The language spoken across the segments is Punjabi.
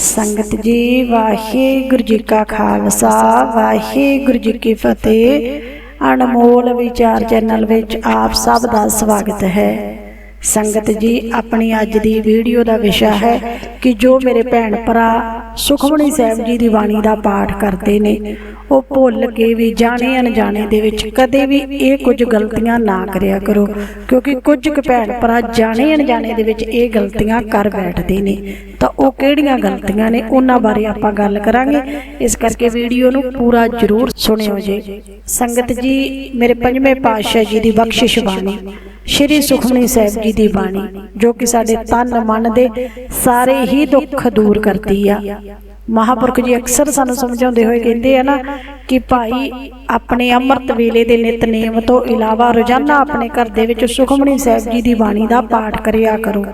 ਸੰਗਤ ਜੀ, ਵਾਹਿਗੁਰੂ ਜੀ ਕਾ ਖਾਲਸਾ, ਵਾਹਿਗੁਰੂ ਜੀ ਕੀ ਫਤਿਹ। ਅਨਮੋਲ ਵਿਚਾਰ ਚੈਨਲ ਵਿੱਚ ਆਪ ਸਭ ਦਾ ਸਵਾਗਤ ਹੈ। ਸੰਗਤ ਜੀ, ਆਪਣੀ ਅੱਜ ਦੀ ਵੀਡੀਓ ਦਾ ਵਿਸ਼ਾ ਹੈ ਕਿ ਜੋ ਮੇਰੇ ਭੈਣ ਭਰਾ ਸੁਖਮਣੀ ਸਾਹਿਬ ਜੀ ਦੀ ਬਾਣੀ ਦਾ ਪਾਠ ਕਰਦੇ ਨੇ, ਉਹ ਭੁੱਲ ਕੇ ਵੀ ਜਾਣੇ ਅਣਜਾਣੇ ਦੇ ਵਿੱਚ ਕਦੇ ਵੀ ਇਹ ਕੁਝ ਗਲਤੀਆਂ ਨਾ ਕਰਿਆ ਕਰੋ, ਕਿਉਂਕਿ ਕੁਝ ਕੁ ਭੈਣ ਭਰਾ ਜਾਣੇ ਅਣਜਾਣੇ ਦੇ ਵਿੱਚ ਇਹ ਗਲਤੀਆਂ ਕਰ ਬੈਠਦੇ ਨੇ। ਤਾਂ ਉਹ ਕਿਹੜੀਆਂ ਗਲਤੀਆਂ ਨੇ ਉਹਨਾਂ ਬਾਰੇ ਆਪਾਂ ਗੱਲ ਕਰਾਂਗੇ। ਇਸ ਕਰਕੇ ਵੀਡੀਓ ਨੂੰ ਪੂਰਾ ਜ਼ਰੂਰ ਸੁਣਿਓ ਜੀ। ਸੰਗਤ ਜੀ, ਮੇਰੇ ਪੰਜਵੇਂ ਪਾਤਸ਼ਾਹ ਜੀ ਦੀ ਬਖਸ਼ਿਸ਼ ਬਾਣੀ, ਸ਼੍ਰੀ ਸੁਖਮਨੀ ਸਾਹਿਬ ਜੀ ਦੀ ਬਾਣੀ, ਜੋ ਕਿ ਸਾਡੇ ਤਨ ਮਨ ਦੇ ਸਾਰੇ ਹੀ ਦੁੱਖ ਦੂਰ ਕਰਦੀ ਆ। ਮਹਾਪੁਰਖ ਜੀ ਅਕਸਰ ਸਾਨੂੰ ਸਮਝਾਉਂਦੇ ਹੋਏ ਕਹਿੰਦੇ ਆ ਨਾ ਕਿ ਭਾਈ, ਆਪਣੇ ਅੰਮ੍ਰਿਤ ਵੇਲੇ ਦੇ ਨਿਤਨੇਮ ਤੋਂ ਇਲਾਵਾ ਰੋਜ਼ਾਨਾ ਆਪਣੇ ਘਰ ਦੇ ਵਿੱਚ ਸੁਖਮਨੀ ਸਾਹਿਬ ਜੀ ਦੀ ਬਾਣੀ ਦਾ ਪਾਠ ਕਰਿਆ ਕਰੋ।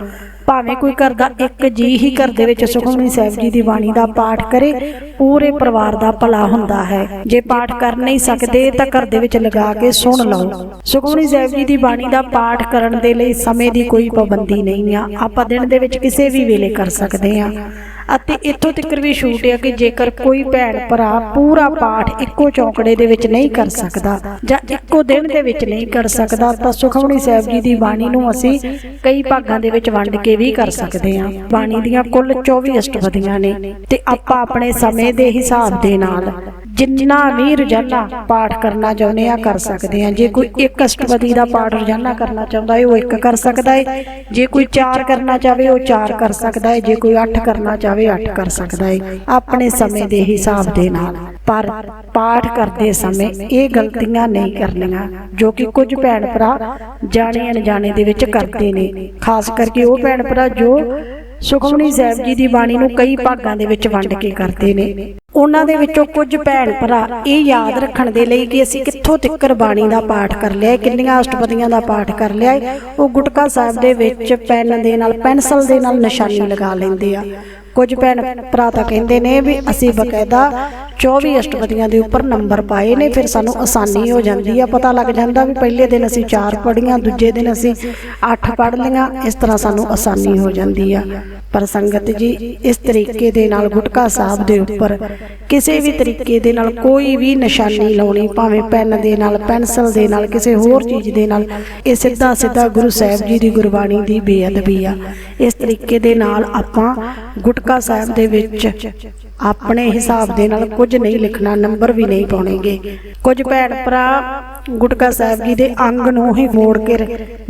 ਭਾਵੇਂ ਕੋਈ ਘਰ ਦਾ ਇੱਕ ਜੀ ਹੀ ਘਰ ਦੇ ਵਿੱਚ ਸੁਖਮਨੀ ਸਾਹਿਬ ਜੀ ਦੀ ਬਾਣੀ ਦਾ ਪਾਠ ਕਰੇ, ਪੂਰੇ ਪਰਿਵਾਰ ਦਾ ਭਲਾ ਹੁੰਦਾ ਹੈ। ਜੇ ਪਾਠ ਕਰ ਨਹੀਂ ਸਕਦੇ, ਤਾਂ ਘਰ ਦੇ ਵਿੱਚ ਲਗਾ ਕੇ ਸੁਣ ਲਓ। ਸੁਖਮਨੀ ਸਾਹਿਬ ਜੀ ਦੀ ਬਾਣੀ ਦਾ ਪਾਠ ਕਰਨ ਦੇ ਲਈ ਸਮੇਂ ਦੀ ਕੋਈ ਪਾਬੰਦੀ ਨਹੀਂ ਆ। ਆਪਾਂ ਦਿਨ ਦੇ ਵਿੱਚ ਕਿਸੇ ਵੀ ਵੇਲੇ ਕਰ ਸਕਦੇ ਆ। ਅਤੇ ਇੱਥੋਂ ਤੱਕ ਵੀ ਛੂਟ ਹੈ ਕਿ ਜੇਕਰ ਕੋਈ ਭੈਣ ਭਰਾ ਪੂਰਾ ਪਾਠ ਇੱਕੋ ਚੌਂਕੜੇ ਦੇ ਵਿੱਚ ਨਹੀਂ ਕਰ ਸਕਦਾ ਜਾਂ ਇੱਕੋ ਦਿਨ ਦੇ ਵਿੱਚ ਨਹੀਂ ਕਰ ਸਕਦਾ, ਤਾਂ ਸੁਖਮਨੀ ਸਾਹਿਬ ਜੀ ਦੀ ਬਾਣੀ ਨੂੰ ਅਸੀਂ ਕਈ ਭਾਗਾਂ ਦੇ ਵਿੱਚ ਵੰਡ ਕੇ ਵੀ ਕਰ ਸਕਦੇ ਹਾਂ। ਬਾਣੀ ਦੀਆਂ ਕੁੱਲ 24 ਅਸ਼ਟਪਦੀਆਂ ਨੇ ਤੇ ਆਪਾਂ ਆਪਣੇ ਸਮੇਂ ਦੇ ਹਿਸਾਬ ਦੇ ਨਾਲ ਜਿੰਨਾ ਵੀ ਰੋਜ਼ਾਨਾ ਪਾਠ ਕਰਨਾ ਚਾਹੁੰਦੇ ਆ, ਕਰ ਸਕਦੇ ਆ। ਜੇ ਕੋਈ ਇੱਕ ਅਸ਼ਟਪਦੀ ਦਾ ਪਾਠ ਰੋਜ਼ਾਨਾ ਕਰਨਾ ਚਾਹੁੰਦਾ ਹੈ ਉਹ ਇੱਕ ਕਰ ਸਕਦਾ ਹੈ ਜੇ ਕੋਈ ਚਾਰ ਕਰਨਾ ਚਾਹਵੇ ਉਹ ਚਾਰ ਕਰ ਸਕਦਾ ਹੈ ਜੇ ਕੋਈ ਅੱਠ ਕਰਨਾ ਚਾਹਵੇ ਅੱਠ ਕਰ ਸਕਦਾ ਹੈ ਆਪਣੇ ਸਮੇਂ ਦੇ ਹਿਸਾਬ ਦੇ ਨਾਲ। ਪਰ ਪਾਠ ਕਰਦੇ ਸਮੇਂ ਇਹ ਗਲਤੀਆਂ ਨਹੀਂ ਕਰਨੀਆਂ, ਜੋ ਕਿ ਕੁਝ ਭੈਣ ਭਰਾ ਜਾਣੇ ਅਣਜਾਣੇ ਦੇ ਵਿੱਚ ਕਰਦੇ ਨੇ। ਖਾਸ ਕਰਕੇ ਉਹ ਭੈਣ ਭਰਾ ਜੋ ਸੁਖਮਨੀ ਸਾਹਿਬ ਜੀ ਦੀ ਬਾਣੀ ਨੂੰ ਕਈ ਭਾਗਾਂ ਦੇ ਵਿੱਚ ਵੰਡ ਕੇ ਕਰਦੇ ਨੇ। ਉਹਨਾਂ ਦੇ ਵਿੱਚੋਂ ਕੁਝ ਭੈਣ ਭਰਾ ਇਹ ਯਾਦ ਰੱਖਣ ਦੇ ਲਈ ਕਿ ਅਸੀਂ ਕਿੱਥੋਂ ਤੱਕਰ ਬਾਣੀ ਦਾ ਪਾਠ ਕਰ ਲਿਆ ਹੈ, ਕਿੰਨੀਆਂ ਅਸ਼ਟਪਦੀਆਂ ਦਾ ਪਾਠ ਕਰ ਲਿਆ ਹੈ, ਉਹ ਗੁਟਕਾ ਸਾਹਿਬ ਦੇ ਵਿੱਚ ਪੈਨ ਦੇ ਨਾਲ ਪੈਨਸਲ ਦੇ ਨਾਲ ਨਿਸ਼ਾਨੀ ਲਗਾ ਲੈਂਦੇ ਆ। ਕੁਝ ਭੈਣ ਭਰਾ ਤਾਂ ਕਹਿੰਦੇ ਨੇ ਵੀ ਅਸੀਂ ਬਕਾਇਦਾ 24 ਅਸ਼ਟਪਦੀਆਂ ਦੇ ਉੱਪਰ ਨੰਬਰ ਪਾਏ ਨੇ, ਫਿਰ ਸਾਨੂੰ ਆਸਾਨੀ ਹੋ ਜਾਂਦੀ ਆ, ਪਤਾ ਲੱਗ ਜਾਂਦਾ ਵੀ ਪਹਿਲੇ ਦਿਨ ਅਸੀਂ 4 ਪੜ੍ਹੀਆਂ, ਦੂਜੇ ਦਿਨ ਅਸੀਂ 8 ਪੜ੍ਹ ਲਈਆਂ, ਇਸ ਤਰ੍ਹਾਂ ਸਾਨੂੰ ਆਸਾਨੀ ਹੋ ਜਾਂਦੀ ਆ। ਪਰ ਸੰਗਤ ਜੀ, ਇਸ ਤਰੀਕੇ ਦੇ ਨਾਲ ਗੁਟਕਾ ਸਾਹਿਬ ਦੇ ਉੱਪਰ ਕਿਸੇ ਵੀ ਤਰੀਕੇ ਦੇ ਨਾਲ ਕੋਈ ਵੀ ਨਿਸ਼ਾਨੀ ਲਾਉਣੀ, ਭਾਵੇਂ ਪੈਨ ਦੇ ਨਾਲ, ਪੈਨਸਲ ਦੇ ਨਾਲ, ਕਿਸੇ ਹੋਰ ਚੀਜ਼ ਦੇ ਨਾਲ, ਇਹ ਸਿੱਧਾ ਸਿੱਧਾ ਗੁਰੂ ਸਾਹਿਬ ਜੀ ਦੀ ਗੁਰਬਾਣੀ ਦੀ ਬੇਅਦਬੀ ਆ। ਇਸ ਤਰੀਕੇ ਦੇ ਨਾਲ ਆਪਾਂ ਗੁਟਕਾ ਸਾਹਿਬ ਦੇ ਵਿੱਚ। ਆਪਣੇ ਹਿਸਾਬ ਦੇ ਨਾਲ ਕੁਝ ਨਹੀਂ ਲਿਖਣਾ, ਨੰਬਰ ਵੀ ਨਹੀਂ ਪਾਉਣੇਗੇ। ਕੁਝ ਭੈਣ ਭਰਾ ਗੁਟਕਾ ਸਾਹਿਬ ਜੀ ਦੇ ਅੰਗ ਨੂੰ ਹੀ ਮੋੜ ਕੇ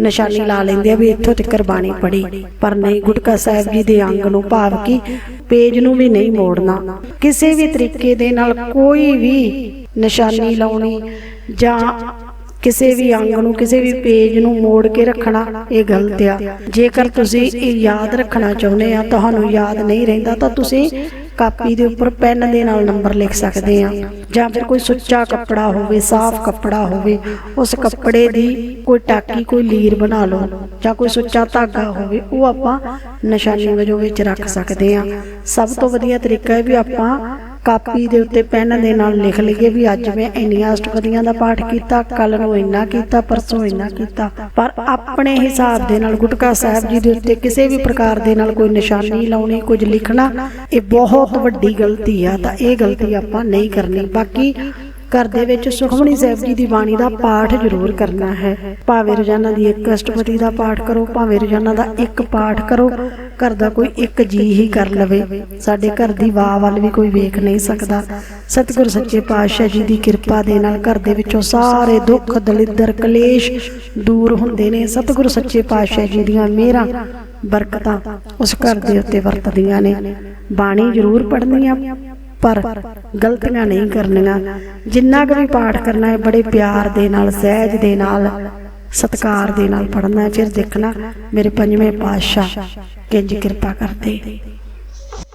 ਨਿਸ਼ਾਨੀ ਲਾ ਲੈਂਦੇ ਆ ਵੀ ਇੱਥੋਂ ਤੱਕ ਬਾਣੀ ਪੜੀ ਪਰ ਨਹੀਂ, ਗੁਟਕਾ ਸਾਹਿਬ ਜੀ ਦੇ ਅੰਗ ਨੂੰ ਭਾਵ ਕਿ ਪੇਜ ਨੂੰ ਵੀ ਨਹੀਂ ਮੋੜਨਾ। ਕਿਸੇ ਵੀ ਤਰੀਕੇ ਦੇ ਨਾਲ ਕੋਈ ਵੀ ਨਿਸ਼ਾਨੀ ਲਾਉਣੀ ਜਾਂ ਕਿਸੇ ਵੀ ਅੰਗ ਨੂੰ, ਕਿਸੇ ਵੀ ਪੇਜ ਨੂੰ ਮੋੜ ਕੇ ਰੱਖਣਾ ਇਹ ਗਲਤ ਆ। ਜੇਕਰ ਤੁਸੀਂ ਇਹ ਯਾਦ ਰੱਖਣਾ ਚਾਹੁੰਦੇ ਆ, ਤੁਹਾਨੂੰ ਯਾਦ ਨਹੀਂ ਰਹਿੰਦਾ, ਤਾਂ ਤੁਸੀਂ ਕਾਪੀ ਦੇ ਉੱਪਰ ਪੈਨ ਦੇ ਨਾਲ ਨੰਬਰ ਲਿਖ ਸਕਦੇ ਆ। ਜਾਂ ਫਿਰ ਕੋਈ ਸੁੱਚਾ ਕੱਪੜਾ ਹੋਵੇ, ਸਾਫ਼ ਕੱਪੜਾ ਹੋਵੇ, ਉਸ ਕੱਪੜੇ ਦੀ ਕੋਈ ਟਾਕੀ, ਕੋਈ ਲੀਰ ਬਣਾ ਲਓ, ਜਾਂ ਕੋਈ ਸੁੱਚਾ ਧਾਗਾ ਹੋਵੇ, ਉਹ ਆਪਾਂ ਨਿਸ਼ਾਨੀ ਵਜੋਂ ਵਿੱਚ ਰੱਖ ਸਕਦੇ ਆ। ਸਭ ਤੋਂ ਵਧੀਆ ਤਰੀਕਾ ਹੈ ਵੀ ਆਪਾਂ ਕਾਪੀ ਦੇ ਉੱਤੇ ਪੈਨ ਦੇ ਨਾਲ ਲਿਖ ਲਈਏ ਵੀ ਅੱਜ ਮੈਂ ਇੰਨੀਆਂ ਅਸ਼ਟਪਦੀਆਂ ਦਾ ਪਾਠ ਕੀਤਾ ਕੱਲ ਨੂੰ ਇੰਨਾ ਕੀਤਾ, ਪਰਸੋਂ ਇੰਨਾ ਕੀਤਾ। ਪਰ ਆਪਣੇ ਹਿਸਾਬ ਦੇ ਨਾਲ ਗੁਟਕਾ ਸਾਹਿਬ ਜੀ ਦੇ ਉੱਤੇ ਕਿਸੇ ਵੀ ਪ੍ਰਕਾਰ ਦੇ ਨਾਲ ਕੋਈ ਨਿਸ਼ਾਨੀ ਲਾਉਣੀ, ਕੁਝ ਲਿਖਣਾ, ਇਹ ਬਹੁਤ ਵੱਡੀ ਗਲਤੀ ਆ, ਤਾਂ ਇਹ ਗਲਤੀ ਆਪਾਂ ਨਹੀਂ ਕਰਨੀ। ਬਾਕੀ ਘਰ ਦੇ ਵਿੱਚ ਸੁਖਮਣੀ ਸਾਹਿਬ ਜੀ ਦੀ ਬਾਣੀ ਦਾ ਪਾਠ ਜ਼ਰੂਰ ਕਰਨਾ ਹੈ। ਭਾਵੇਂ ਰੋਜ਼ਾਨਾ ਦੀ ਇੱਕ ਅਸ਼ਟਪਦੀ ਦਾ ਪਾਠ ਕਰੋ, ਭਾਵੇਂ ਰੋਜ਼ਾਨਾ ਦਾ ਇੱਕ ਪਾਠ ਕਰੋ, ਘਰ ਦਾ ਕੋਈ ਇੱਕ ਜੀ ਹੀ ਕਰ ਲਵੇ। ਸਾਡੇ ਘਰ ਦੀ ਵਾਹ ਵੱਲ ਵੀ ਕੋਈ ਵੇਖ ਨਹੀਂ ਸਕਦਾ। ਸਤਿਗੁਰ ਸੱਚੇ ਪਾਤਸ਼ਾਹ ਜੀ ਦੀ ਕਿਰਪਾ ਦੇ ਨਾਲ ਘਰ ਦੇ ਵਿੱਚੋਂ ਸਾਰੇ ਦੁੱਖ, ਦਲਿੱਦਰ, ਕਲੇਸ਼ ਦੂਰ ਹੁੰਦੇ ਨੇ। ਸਤਿਗੁਰ ਸੱਚੇ ਪਾਤਸ਼ਾਹ ਜੀ ਦੀਆਂ ਮਿਹਰਾਂ, ਬਰਕਤਾਂ ਉਸ ਘਰ ਦੇ ਉੱਤੇ ਵਰਤਦੀਆਂ ਨੇ। ਬਾਣੀ ਜ਼ਰੂਰ ਪੜ੍ਹਨੀ ਆ ਪਰ ਗਲਤੀਆਂ ਨਹੀਂ ਕਰਨੀਆਂ। ਜਿੰਨਾ ਕੁ ਵੀ ਪਾਠ ਕਰਨਾ ਹੈ, ਬੜੇ ਪਿਆਰ ਦੇ ਨਾਲ, ਸਹਿਜ ਦੇ ਨਾਲ, ਸਤਕਾਰ ਦੇ ਨਾਲ ਪੜ੍ਹਨਾ ਹੈ। ਫਿਰ ਦੇਖਣਾ, ਮੇਰੇ ਪੰਜਵੇਂ ਪਾਤਸ਼ਾਹ, ਕਿੰਜ ਕਿਰਪਾ ਕਰਦੇ।